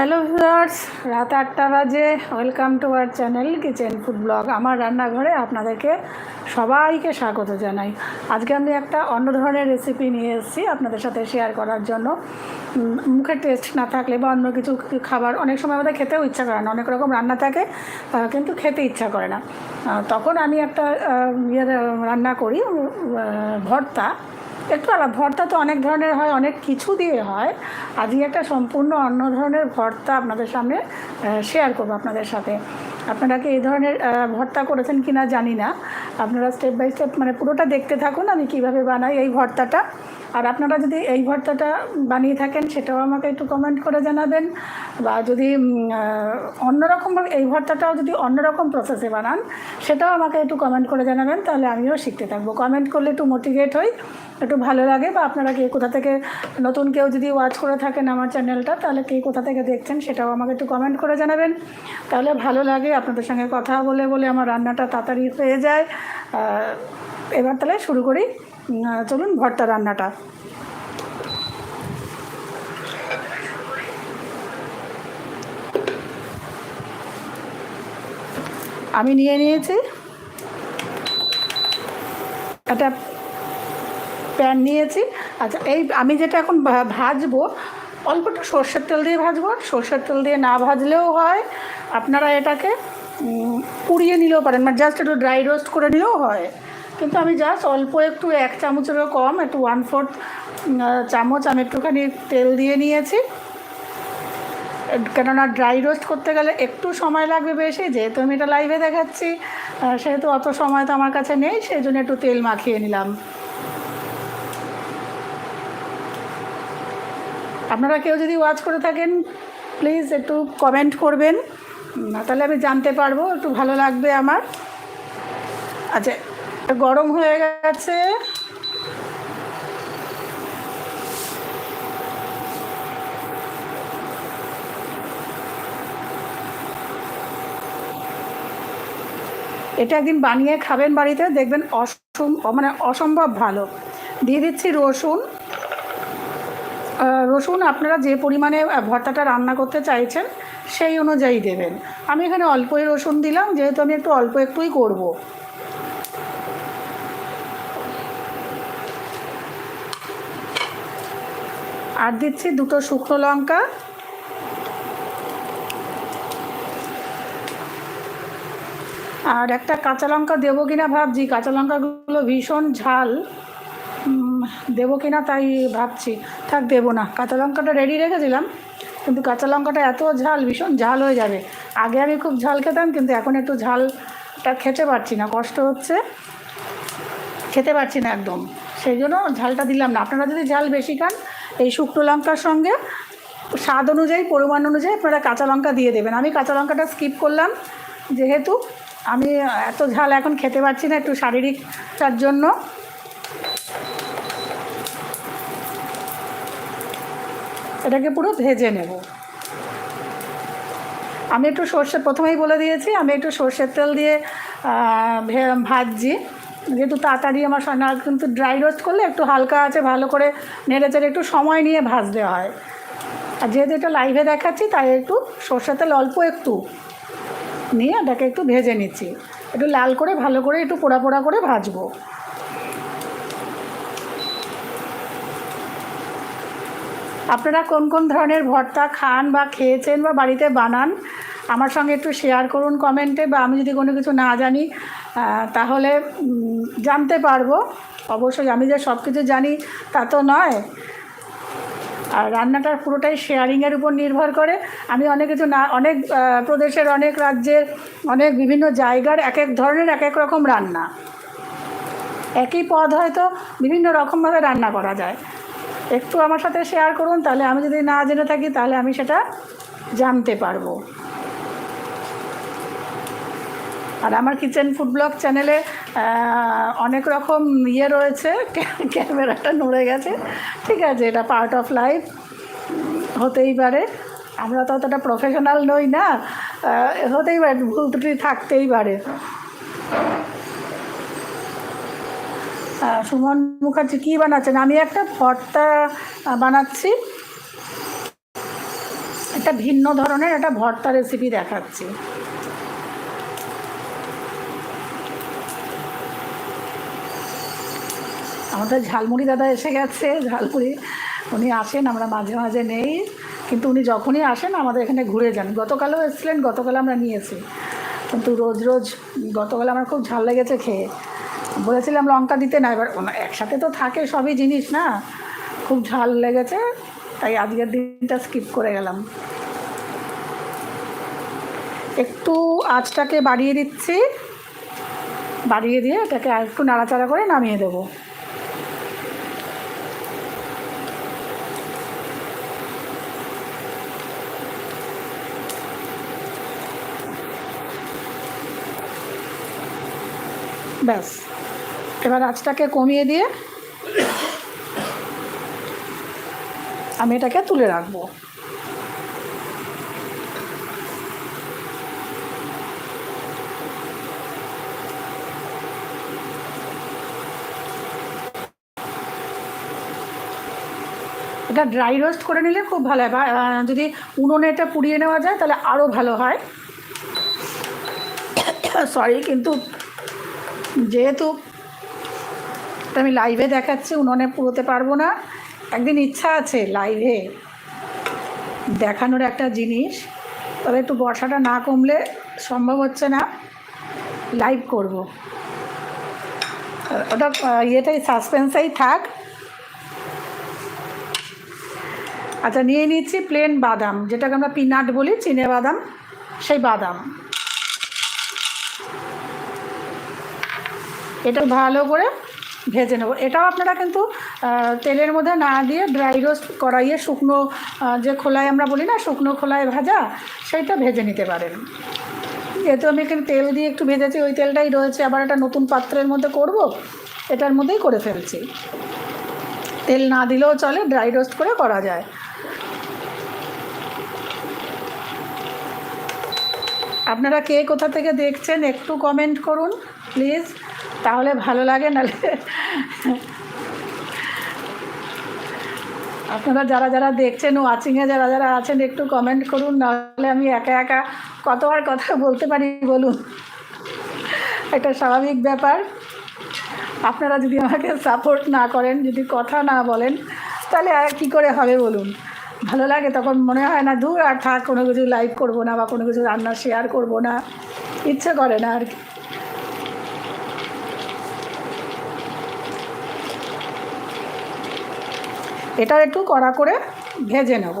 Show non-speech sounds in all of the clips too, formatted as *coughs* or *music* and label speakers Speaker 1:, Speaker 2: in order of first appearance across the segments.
Speaker 1: Hello viewers, রাত আটটা বাজে। Welcome to our channel kitchen food blog. আমার রান্নাঘরে আপনাদেরকে সবাইকে স্বাগত জানাই। আজকে আমি একটা অন্য ধরনের রেসিপি নিয়ে এসেছি আপনাদের সাথে শেয়ার করার জন্য। মুখে টেস্ট না থাকলে বা অন্য কিছু খাবার, অনেক সময় আমাদের খেতেও ইচ্ছা করে না। অনেক রকম রান্না থাকে কিন্তু খেতে ইচ্ছা করে না। তখন আমি একটা ইয়ে রান্না করি ভর্তা। একটু আলাদা ভর্তা তো অনেক ধরনের হয়, অনেক কিছু দিয়ে হয়। আজকে একটা সম্পূর্ণ অন্য ধরনের ভর্তা আপনাদের সামনে শেয়ার করব আপনাদের সাথে। আপনারা কি এই ধরনের ভর্তা করেছেন কি না জানি না। আপনারা স্টেপ বাই স্টেপ মানে পুরোটা দেখতে থাকুন আমি কীভাবে বানাই এই ভর্তাটা। আর আপনারা যদি এই ভর্তাটা বানিয়ে থাকেন, সেটাও আমাকে একটু কমেন্ট করে জানাবেন। বা যদি অন্যরকমভাবে এই ভর্তাটাও যদি অন্যরকম প্রসেসে বানান, সেটাও আমাকে একটু কমেন্ট করে জানাবেন, তাহলে আমিও শিখতে থাকব। কমেন্ট করলে একটু মোটিভেট হই, একটু ভালো লাগে। বা আপনারা কে কোথা থেকে, নতুন কেউ যদি ওয়াচ করে থাকেন আমার চ্যানেলটা তাহলে কে কোথা থেকে দেখছেন, সেটাও আমাকে একটু কমেন্ট করে জানাবেন। তাহলে ভালো লাগে আপনাদের সঙ্গে কথা বলে বলে আমার রান্নাটা তাড়াতাড়ি হয়ে যায়। এবার তাহলে শুরু করি। চলুন ভর্তা রান্নাটা। আমি নিয়ে নিয়েছি। একটা প্যান নিয়েছি। আচ্ছা এই আমি যেটা এখন ভাজবো অল্প একটু সর্ষের তেল দিয়ে ভাজবো। সর্ষের তেল দিয়ে না ভাজলেও হয়। আপনারা এটাকে পুড়িয়ে নিলেও পারেন। মানে জাস্ট একটু ড্রাই রোস্ট করে নিলেও হয়। কিন্তু আমি জাস্ট অল্প একটু এক চামচেরও কম, একটু ওয়ান ফোর্থ চামচ আমি একটুখানি তেল দিয়ে নিয়েছি। কেননা ড্রাই রোস্ট করতে গেলে একটু সময় লাগবে বেশি, যেহেতু আমি এটা লাইভে দেখাচ্ছি সেহেতু অত সময় তো আমার কাছে নেই, সেই জন্য একটু তেল মাখিয়ে নিলাম। আপনারা কেউ যদি ওয়াচ করে থাকেন প্লিজ একটু কমেন্ট করবেন তাহলে আমি জানতে পারব, একটু ভালো লাগবে আমার। আচ্ছা গরম হয়ে গেছে। এটা একদিন বানিয়ে খাবেন বাড়িতে, দেখবেন অসম মানে অসম্ভব ভালো। দিয়ে দিচ্ছি রসুন। রসুন আপনারা যে পরিমাণে ভর্তাটা রান্না করতে চাইছেন, সেই অনুযায়ী দেবেন। আমি এখানে অল্পই রসুন দিলাম, যেহেতু আমি একটু অল্প একটুই করব। আর দিচ্ছি দুটো শুকনো লঙ্কা। আর একটা কাঁচা লঙ্কা দেবো কিনা ভাবছি, কাঁচা লঙ্কাগুলো ভীষণ ঝাল। দেবো কিনা তাই ভাবছি। থাক, দেবো না। কাঁচা লঙ্কাটা রেডি রেখেছিলাম, কিন্তু কাঁচা লঙ্কাটা এত ঝাল, ভীষণ ঝাল হয়ে যাবে। আগে আমি খুব ঝাল খেতাম, কিন্তু এখন একটু ঝালটা খেতে পারছি না, কষ্ট হচ্ছে। খেতে পারছি না একদম। সেই জন্য ঝালটা দিলাম না। আপনারা যদি ঝাল বেশি খান এই শুকনো লঙ্কার সঙ্গে স্বাদ অনুযায়ী, পরিমাণ অনুযায়ী আপনারা কাঁচা লঙ্কা দিয়ে দেবেন। আমি কাঁচা লঙ্কাটা স্কিপ করলাম, যেহেতু আমি এত ঝাল এখন খেতে পারছি না একটু শারীরিকটার জন্য। এটাকে পুরো ভেজে নেব। আমি একটু সর্ষে, প্রথমেই বলে দিয়েছি, আমি একটু সর্ষের তেল দিয়ে ভাজছি। যেহেতু তাড়াতাড়ি আমার না কিন্তু ড্রাই রোস্ট করলে একটু হালকা আছে, ভালো করে নেড়ে চেড়ে একটু সময় নিয়ে ভাজতে হয়। আর যেহেতু এটা লাইভে দেখাচ্ছি, তাই একটু সর্ষের তেল অল্প একটু নিয়ে এটাকে একটু ভেজে নিচ্ছি। একটু লাল করে, ভালো করে একটু পোড়া পোড়া করে ভাজবো। আপনারা কোন কোন ধরনের ভর্তা খান বা খেয়েছেন বা বাড়িতে বানান আমার সঙ্গে একটু শেয়ার করুন কমেন্টে বা আমি যদি কোনো কিছু না জানি তাহলে জানতে পারব। অবশ্যই আমি যে সব কিছু জানি তা তো নয়। আর রান্নাটার পুরোটাই শেয়ারিংয়ের উপর নির্ভর করে। আমি অনেক কিছু না, অনেক প্রদেশের অনেক রাজ্যের অনেক বিভিন্ন জায়গার এক এক ধরনের এক এক রকম রান্না। একই পদ হয়তো বিভিন্ন রকমভাবে রান্না করা যায়। একটু আমার সাথে শেয়ার করুন, তাহলে আমি যদি না জেনে থাকি, তাহলে আমি সেটা জানতে পারব। আর আমার কিচেন ফুড ব্লগ চ্যানেলে অনেক রকম ইয়ে রয়েছে ক্যামেরাটা নড়ে গেছে। ঠিক আছে, এটা পার্ট অফ লাইফ হতেই পারে। আমরা তো অতটা প্রফেশনাল নই না হতেই পারে, ভুল ত্রুটি থাকতেই পারে। সুমন মুখার্জি কী বানাচ্ছেন? আমি একটা ভর্তা বানাচ্ছি। একটা ভিন্ন ধরনের একটা ভর্তা রেসিপি দেখাচ্ছি। আমাদের ঝালমুড়ি দাদা এসে গেছে, ঝালমুড়ি। উনি আসেন, আমরা মাঝে মাঝে নেই। কিন্তু উনি যখনই আসেন, আমাদের এখানে ঘুরে যান। গতকালও এসেছিলেন, গতকাল আমরা নিয়েছি। কিন্তু রোজ রোজ, গতকাল আমার খুব ঝাল লেগেছে খেয়ে। বলেছিলাম লঙ্কা দিতে না, এবার একসাথে তো থাকে সবই জিনিস না। খুব ঝাল লেগেছে, তাই আজকের দিনটা স্কিপ করে গেলাম। একটু আঁচটাকে বাড়িয়ে দিচ্ছি। বাড়িয়ে দিয়ে এটাকে আর একটু নাড়াচাড়া করে নামিয়ে দেবো। ব্যাস। এবার আঁচটাকে কমিয়ে দিয়ে আমি এটাকে তুলে রাখব। এটা ড্রাই রোস্ট করে নিলে খুব ভালো হয়। যদি উনুনে এটা পুড়িয়ে নেওয়া যায় তাহলে আরও ভালো হয়। *coughs* সরি কিন্তু যেহেতু আমি লাইভে দেখাচ্ছি, উনুনে পুরোতে পারব না। একদিন ইচ্ছা আছে লাইভে দেখানোর একটা জিনিস, তবে একটু বর্ষাটা না কমলে সম্ভব হচ্ছে না। লাইভ করব। ওটা ইয়েটাই সাসপেন্সেই থাক। আচ্ছা নিয়ে নিচ্ছি প্লেন বাদাম, যেটাকে আমরা পিনাট বলি, চিনে বাদাম, সেই বাদাম। এটা ভালো করে ভেজে নেব। এটাও আপনারা কিন্তু তেলের মধ্যে না দিয়ে ড্রাই রোস্ট করাইয়ে শুকনো যে খোলায় আমরা বলি না, শুকনো খোলায় ভাজা, সেইটা ভেজে নিতে পারেন। যেহেতু আমি এখানে তেল দিয়ে একটু ভেজেছি, ওই তেলটাই রয়েছে। আবার একটা নতুন পাত্রের মধ্যে করব, এটার মধ্যেই করে ফেলছি। তেল না দিলেও চলে ড্রাই রোস্ট করে করা যায়। আপনারা কে কোথা থেকে দেখছেন, একটু কমেন্ট করুন প্লিজ তাহলে ভালো লাগে, নাহলে আপনারা যারা যারা দেখছেন ওয়াচিংয়ে যারা যারা আছেন, একটু কমেন্ট করুন, নাহলে আমি একা একা কত আর কথা বলতে পারি বলুন। একটা স্বাভাবিক ব্যাপার। আপনারা যদি আমাকে সাপোর্ট না করেন, যদি কথা না বলেন, তাহলে আর কী করে হবে বলুন? ভালো লাগে তখন মনে হয় না দূর আর থাক, কোনো কিছু লাইভ করব না বা কোনো কিছু রান্না শেয়ার করব না। ইচ্ছে করে না আর কি। এটা একটু কড়া করে ভেজে নেব।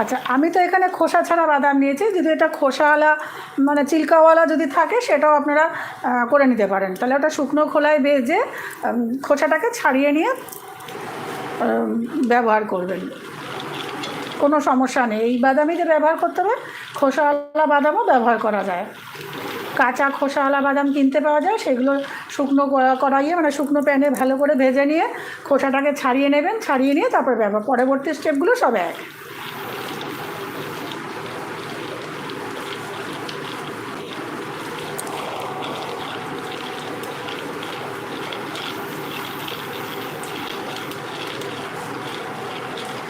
Speaker 1: আচ্ছা আমি তো এখানে খোসা ছাড়া বাদাম নিয়েছি, যদি এটা খোসাওয়ালা মানে চিল্কাওয়ালা যদি থাকে, সেটাও আপনারা করে নিতে পারেন। তাহলে ওটা শুকনো খোলায় ভেজে খোসাটাকে ছাড়িয়ে নিয়ে ব্যবহার করবেন। কোনো সমস্যা নেই। এই বাদামই যে ব্যবহার করতে হবে, খোসাওয়ালা বাদামও ব্যবহার করা যায়। কাঁচা খোসাওয়ালা বাদাম কিনতে পাওয়া যায়, সেগুলো শুকনো কড়াইয়ে মানে শুকনো প্যানে ভালো করে ভেজে নিয়ে খোসাটাকে ছাড়িয়ে নেবেন, ছাড়িয়ে নিয়ে তারপর ব্যবহার পরবর্তী স্টেপগুলো সব এক।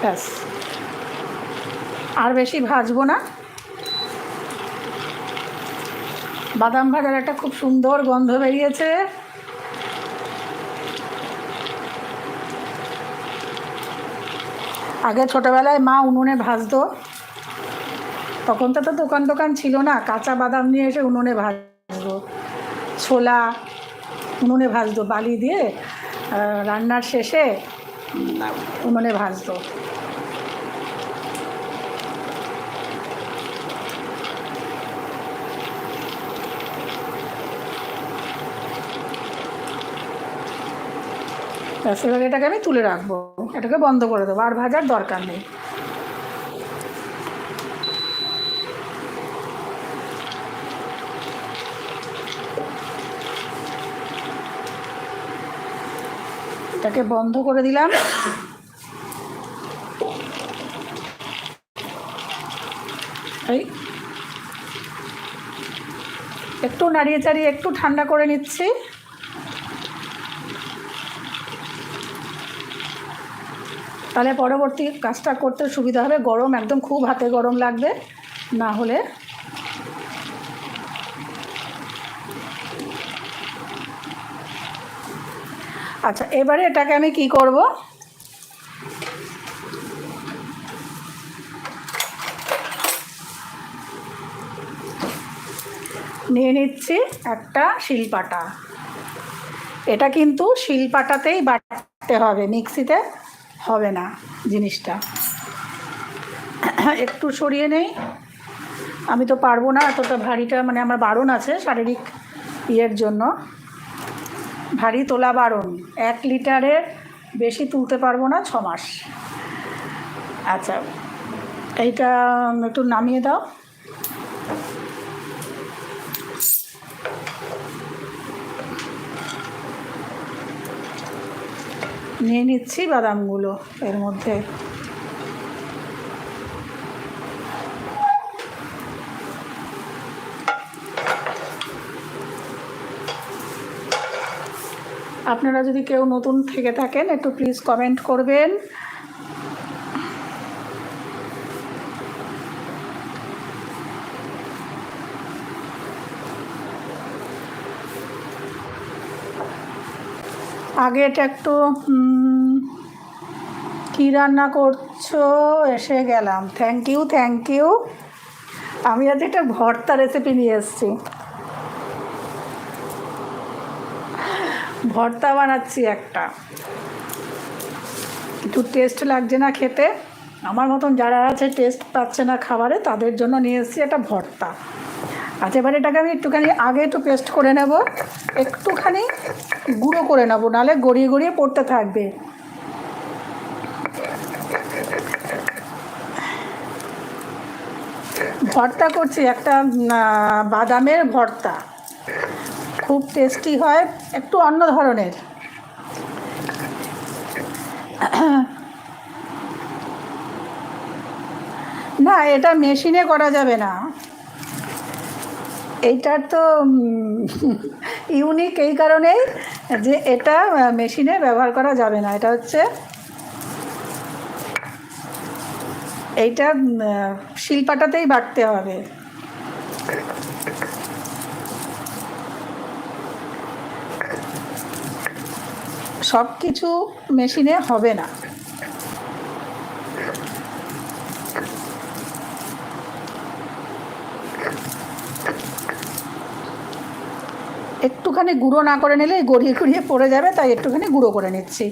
Speaker 1: ব্যাস। আর বেশি ভাজবো না। বাদাম ভাজার একটা খুব সুন্দর গন্ধ বেরিয়েছে। আগে ছোটোবেলায় মা উনুনে ভাজতো। তখন তো তো দোকান টোকান ছিল না, কাঁচা বাদাম নিয়ে এসে উনুনে ভাজতো। ছোলা উনুনে ভাজতো, বালি দিয়ে রান্নার শেষে উনুনে ভাজতো। ব্যাস এবার এটাকে আমি তুলে রাখব। এটাকে বন্ধ করে দেবো, আর ভাজার দরকার নেই। এটাকে বন্ধ করে দিলাম। এই। একটু নাড়িয়ে চাড়িয়ে একটু ঠান্ডা করে নিচ্ছি। তাহলে পরবর্তী কাজটা করতে সুবিধা হবে। গরম একদম খুব হাতে গরম লাগবে। না হলে আচ্ছা এবারে এটাকে আমি কি করব? নিয়ে নিচ্ছি একটা শিলপাটা। এটা কিন্তু শিলপাটাতেই বাটতে হবে মিক্সিতে। হবে না জিনিসটা। একটু সরিয়ে নেই। আমি তো পারব না এতটা ভারীটা মানে আমার বারণ আছে শারীরিক ইয়ের জন্য। ভারী তোলা বারণ, এক লিটারের বেশি তুলতে পারব না ছ মাস। আচ্ছা এইটা একটু নামিয়ে দাও। নিয়ে নিচ্ছি বাদামগুলো এর মধ্যে। আপনারা যদি কেউ নতুন থেকে থাকেন, একটু প্লিজ কমেন্ট করবেন। আগে এটা একটু কী রান্না করছ? এসে গেলাম। থ্যাংক ইউ থ্যাংক ইউ আমি আজ একটা ভর্তা রেসিপি নিয়ে এসেছি। ভর্তা বানাচ্ছি একটা। একটু টেস্ট লাগছে না খেতে। আমার মতন যারা আছে টেস্ট পাচ্ছে না খাবারে, তাদের জন্য নিয়ে এসেছি একটা ভর্তা। আচ্ছা এবার এটাকে আমি একটুখানি আগে একটু পেস্ট করে নেব। একটুখানি গুঁড়ো করে নেব নাহলে গড়িয়ে গড়িয়ে পড়তে থাকবে। ভর্তা করছি, একটা বাদামের ভর্তা। খুব টেস্টি হয়, একটু অন্য ধরনের। না, এটা মেশিনে করা যাবে না। এইটার তো ইউনিক এই কারণেই যে এটা মেশিনে ব্যবহার করা যাবে না। এটা হচ্ছে, এইটা শিলপাটাতেই বাটতে হবে। সব কিছু মেশিনে হবে না। একটুখানি গুঁড়ো না করে নিলে গড়িয়ে গড়িয়ে পড়ে যাবে, তাই একটুখানি গুঁড়ো করে নিচ্ছি।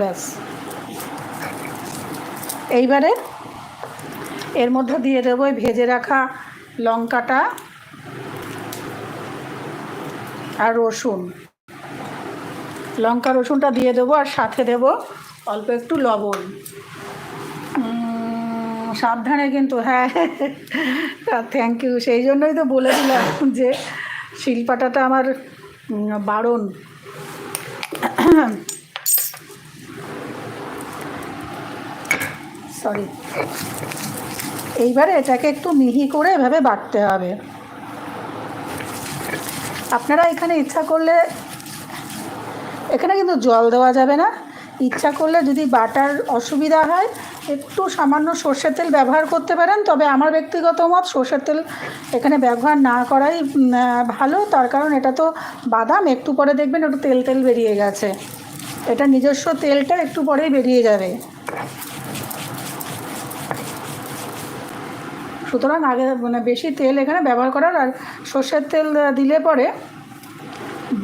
Speaker 1: ব্যাস। এইবারে এর মধ্যে দিয়ে দেবো ভেজে রাখা লঙ্কাটা আর রসুন। লঙ্কা রসুনটা দিয়ে দেবো আর সাথে দেবো অল্প একটু লবণ। সাবধানে কিন্তু হ্যাঁ। থ্যাংক ইউ সেই জন্যই তো বলে দিলাম যে, শিলপাটাটা আমার বারণ। সরি এইবারে এটাকে একটু মিহি করে এভাবে বাটতে হবে। আপনারা এখানে ইচ্ছা করলে, এখানে কিন্তু জল দেওয়া যাবে না। ইচ্ছা করলে যদি বাটার অসুবিধা হয় একটু সামান্য সর্ষের তেল ব্যবহার করতে পারেন, তবে আমার ব্যক্তিগত মত সর্ষের তেল এখানে ব্যবহার না করাই ভালো। তার কারণ এটা তো বাদাম, একটু পরে দেখবেন একটু তেল তেল বেরিয়ে গেছে। এটা নিজস্ব তেলটা একটু পরেই বেরিয়ে যাবে। সুতরাং আগে মানে বেশি তেল এখানে ব্যবহার করার, আর সর্ষের তেল দিলে পরে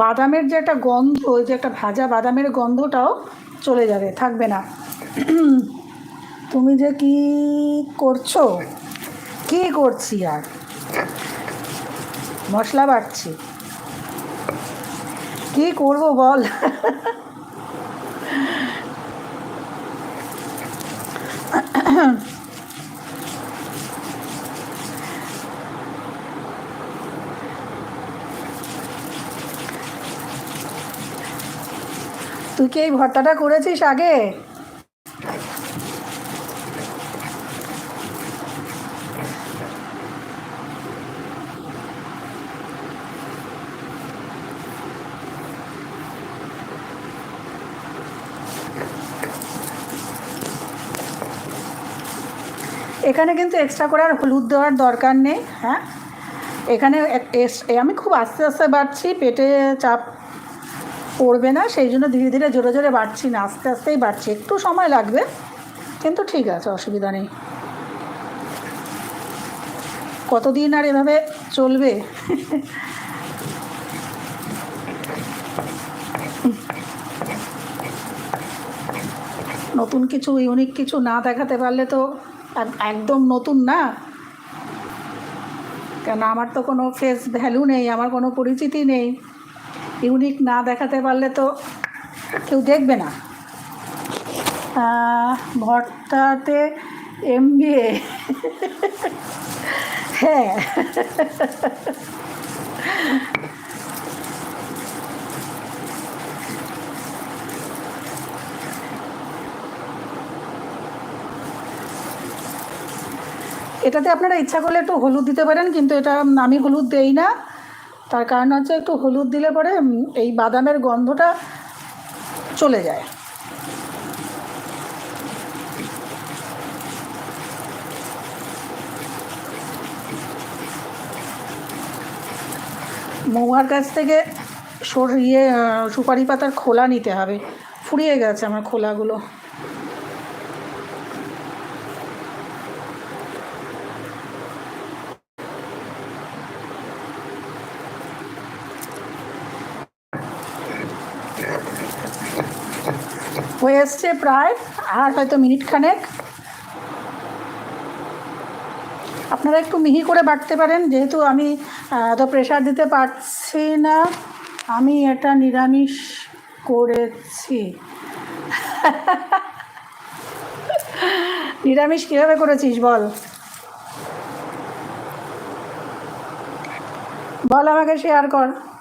Speaker 1: বাদামের যে একটা গন্ধ ওই যে একটা ভাজা বাদামের গন্ধটাও চলে যাবে, থাকবে না। তুমি যে কি করছ? কি করছি আর? মশলা বাটছি। কি করব বল? তুই কি এই ভর্তাটা করেছিস আগে? এখানে কিন্তু এক্সট্রা করে আর হলুদ দেওয়ার দরকার নেই হ্যাঁ? এখানে আমি খুব আস্তে আস্তে বাড়ছি, পেটে চাপ পড়বে না, সেই জন্য ধীরে ধীরে জোরে জোরে বাড়ছি না, আস্তে আস্তেই বাড়ছি। একটু সময় লাগবে, কিন্তু ঠিক আছে, অসুবিধা নেই। কতদিন আর এভাবে চলবে? নতুন কিছু ইউনিক কিছু না দেখাতে পারলে তো একদম নতুন না। কেন আমার তো কোনো ফেস ভ্যালু নেই, আমার কোনো পরিচিতি নেই। ইউনিক না দেখাতে পারলে তো কেউ দেখবে না। ভর্তাতে এম হ্যাঁ। এটাতে আপনারা ইচ্ছা করলে একটু হলুদ দিতে পারেন, কিন্তু এটা আমি হলুদ দেই না। তার কারণ হচ্ছে একটু হলুদ দিলে পরে এই বাদামের গন্ধটা চলে যায়। মৌয়ার কাছ থেকে সর ইয়ে সুপারি পাতার খোলা নিতে হবে। ফুরিয়ে গেছে আমার খোলাগুলো। হয়ে এসছে প্রায় আর হয়তো মিনিট খানেক। আপনারা একটু মিহি করে বাটতে পারেন, যেহেতু আমি এত প্রেশার দিতে পারছি না। আমি এটা নিরামিষ করেছি। *laughs* নিরামিষ কীভাবে করেছিস বল? বল আমাকে শেয়ার কর।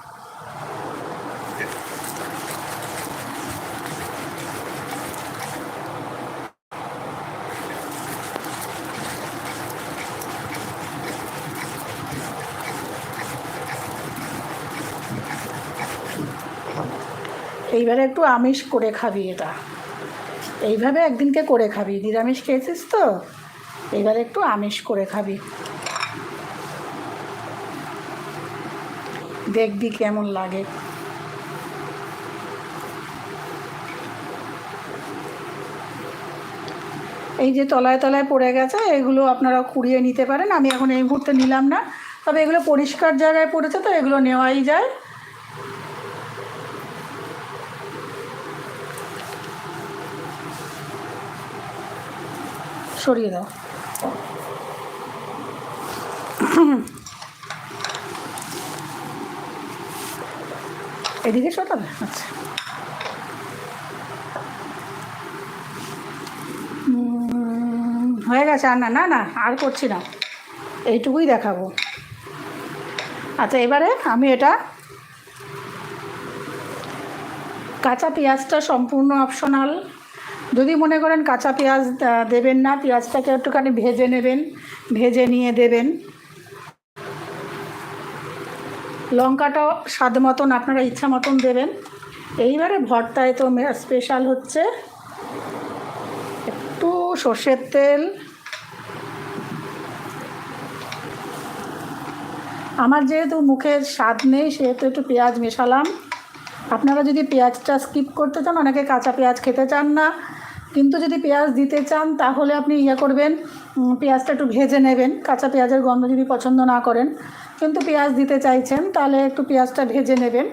Speaker 1: এইবারে একটু আমিষ করে খাবি এটা। এইভাবে একদিনকে করে খাবি। নিরামিষ খেয়েছিস তো? এইবারে একটু আমিষ করে খাবি। দেখবি কেমন লাগে। এই যে তলায় তলায় পড়ে গেছে, এগুলো আপনারা কুড়িয়ে নিতে পারেন। আমি এখন এই মুহূর্তে নিলাম না। তবে এগুলো পরিষ্কার জায়গায় পড়েছে তো, এগুলো নেওয়াই যায়। সরিয়ে দাও। এদিকে সরাবে আচ্ছা। হয়ে গেছে, আর না না না, আর করছি না। এইটুকুই দেখাবো। আচ্ছা এবারে আমি এটা কাঁচা পেঁয়াজটা সম্পূর্ণ অপশনাল যদি মনে করেন কাঁচা পেঁয়াজ দেবেন না, পেঁয়াজটাকে একটুখানি ভেজে নেবেন, ভেজে নিয়ে দেবেন। লঙ্কাটাও স্বাদ মতন, আপনারা ইচ্ছা মতন দেবেন। এইবারে ভর্তায় তো স্পেশাল হচ্ছে একটু সর্ষের তেল। আমার যেহেতু মুখের স্বাদ নেই, সেহেতু একটু পেঁয়াজ মেশালাম। আপনারা যদি পেঁয়াজটা স্কিপ করতে চান, অনেকে কাঁচা পেঁয়াজ খেতে চান না। কিন্তু যদি পেঁয়াজ দিতে চান, তাহলে আপনি ইয়ে করবেন পেঁয়াজটা একটু ভেজে নেবেন, কাঁচা পেঁয়াজের গন্ধ যদি পছন্দ না করেন। কিন্তু পেঁয়াজ দিতে চাইছেন, তাহলে একটু পেঁয়াজটা ভেজে নেবেন।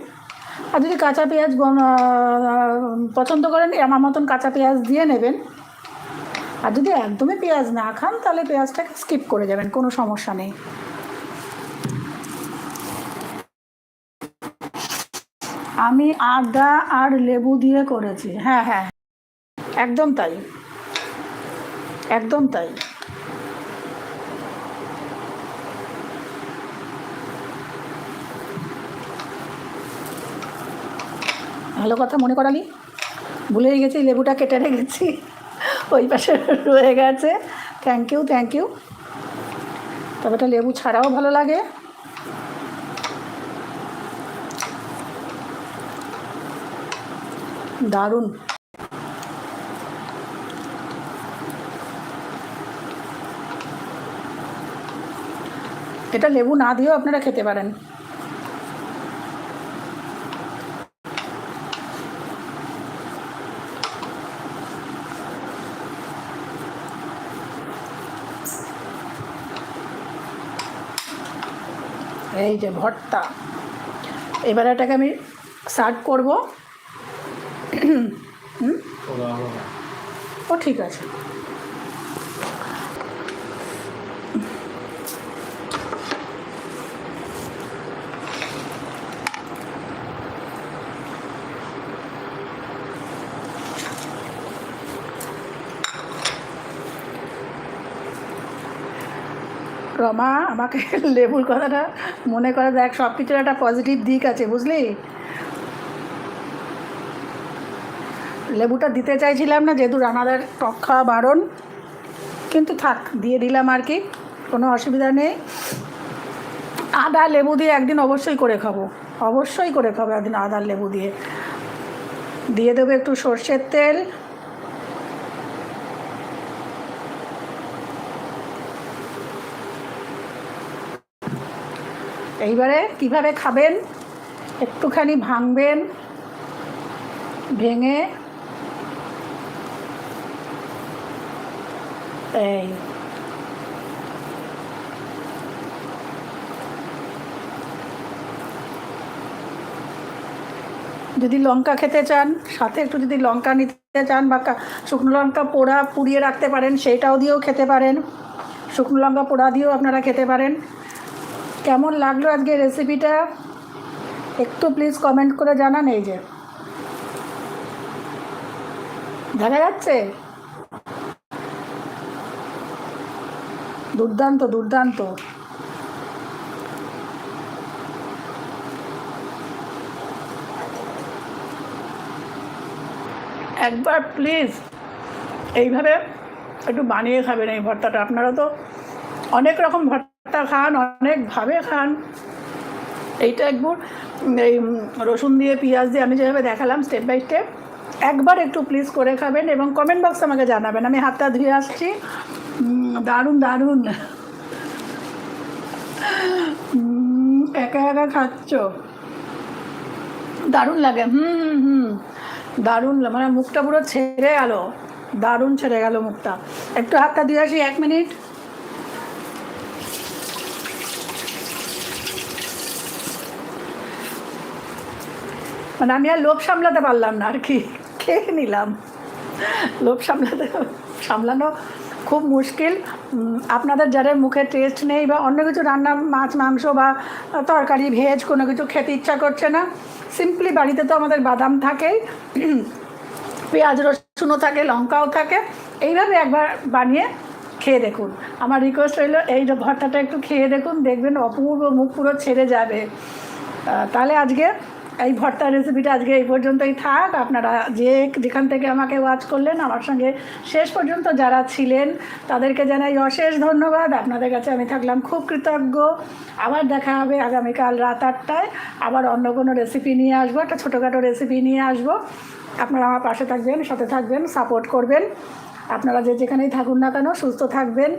Speaker 1: আর যদি কাঁচা পেঁয়াজ পছন্দ করেন, আমার মতন কাঁচা পেঁয়াজ দিয়ে নেবেন। আর যদি একদমই পেঁয়াজ না খান, তাহলে পেঁয়াজটাকে স্কিপ করে যাবেন কোনো সমস্যা নেই। আমি আদা আর লেবু দিয়ে করেছি। হ্যাঁ হ্যাঁ। একদম তাই। একদম তাই। ভালো কথা মনে করালি? ভুলেই গেছি, লেবুটা কেটে রেখেছি। ওই পাশে রয়ে গেছে। থ্যাংক ইউ থ্যাংক ইউ তবে এটা লেবু ছাড়াও ভালো লাগে। দারুণ। এটা লেবু না দিয়েও আপনারা খেতে পারেন। এই যে ভর্তা। এবার এটাকে আমি সার্ভ করব। ও ঠিক আছে। আমাকে *laughs* লেবুর কথাটা মনে করে দেখ সব কিছুর একটা পজিটিভ দিক আছে, বুঝলি? লেবুটা দিতে চাইছিলাম না, যেহেতু রানাদার টক খাওয়া বারণ, কিন্তু থাক, দিয়ে দিলাম আর কি, কোনো অসুবিধা নেই। আদা লেবু দিয়ে একদিন অবশ্যই করে খাব, অবশ্যই করে খাব একদিন আদা লেবু দিয়ে। দিয়ে দেবো একটু সর্ষের তেল এইবারে কীভাবে খাবেন? একটুখানি ভাঙবেন, ভেঙে, এই। যদি লঙ্কা খেতে চান, সাথে একটু যদি লঙ্কা নিতে চান বা শুকনো লঙ্কা পোড়া পুড়িয়ে রাখতে পারেন সেইটাও দিয়েও খেতে পারেন। শুকনো লঙ্কা পোড়া দিয়েও আপনারা খেতে পারেন। কেমন লাগল আজকে রেসিপিটা একটু প্লিজ কমেন্ট করে জানান এই যে। দেখা যাচ্ছে? দুর্দান্ত দুর্দান্ত। একবার প্লিজ এইভাবে একটু বানিয়ে খাবেন এই ভর্তাটা। আপনারা তো অনেক রকম ভর্তা খান, অনেকভাবে খান। এইটা একবার, এই রসুন দিয়ে, পেঁয়াজ দিয়ে আমি যেভাবে দেখালাম স্টেপ বাই স্টেপ একবার একটু প্লিজ করে খাবেন এবং কমেন্ট বক্সে আমাকে জানাবেন। আমি হাতটা ধুয়ে আসছি। দারুণ দারুণ। একা একা খাচ্ছ? দারুণ লাগে। হুম হুম হুম। দারুণ মানে মুখটা পুরো ছেড়ে গেল। দারুণ ছেড়ে গেল মুখটা। একটু হাতটা দিয়ে আসি, এক মিনিট মানে আমি আর লোভ সামলাতে পারলাম না আর কি। খেয়ে নিলাম। লোভ সামলাতে, সামলানো খুব মুশকিল। আপনাদের যাদের মুখে টেস্ট নেই বা অন্য কিছু রান্না, মাছ, মাংস বা তরকারি ভেজ কোনো কিছু খেতে ইচ্ছা করছে না সিম্পলি বাড়িতে তো আমাদের বাদাম থাকেই, পেঁয়াজ, রসুনও থাকে, লঙ্কাও থাকে। এইভাবে একবার বানিয়ে খেয়ে দেখুন। আমার রিকোয়েস্ট রইল, এই ভর্তাটা একটু খেয়ে দেখুন, দেখবেন অপূর্ব মুখ পুরো ছেড়ে যাবে। তাহলে আজকে এই ভর্তার রেসিপিটা আজকে এই পর্যন্তই থাক। আপনারা যে যেখান থেকে আমাকে ওয়াচ করলেন, আমার সঙ্গে শেষ পর্যন্ত যারা ছিলেন, তাদেরকে জানাই অশেষ ধন্যবাদ। আপনাদের কাছে আমি থাকলাম খুব কৃতজ্ঞ। আবার দেখা হবে আগামীকাল রাত আটটায়। আবার অন্য কোনো রেসিপি নিয়ে আসব, একটা ছোটোখাটো রেসিপি নিয়ে আসব। আপনারা আমার পাশে থাকবেন, সাথে থাকবেন সাপোর্ট করবেন। আপনারা যে যেখানেই থাকুন না কেন, সুস্থ থাকবেন,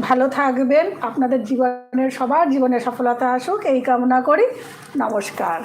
Speaker 1: ভালো থাকবেন। আপনাদের জীবনের, সবার জীবনে সফলতা আসুক, এই কামনা করি। নমস্কার।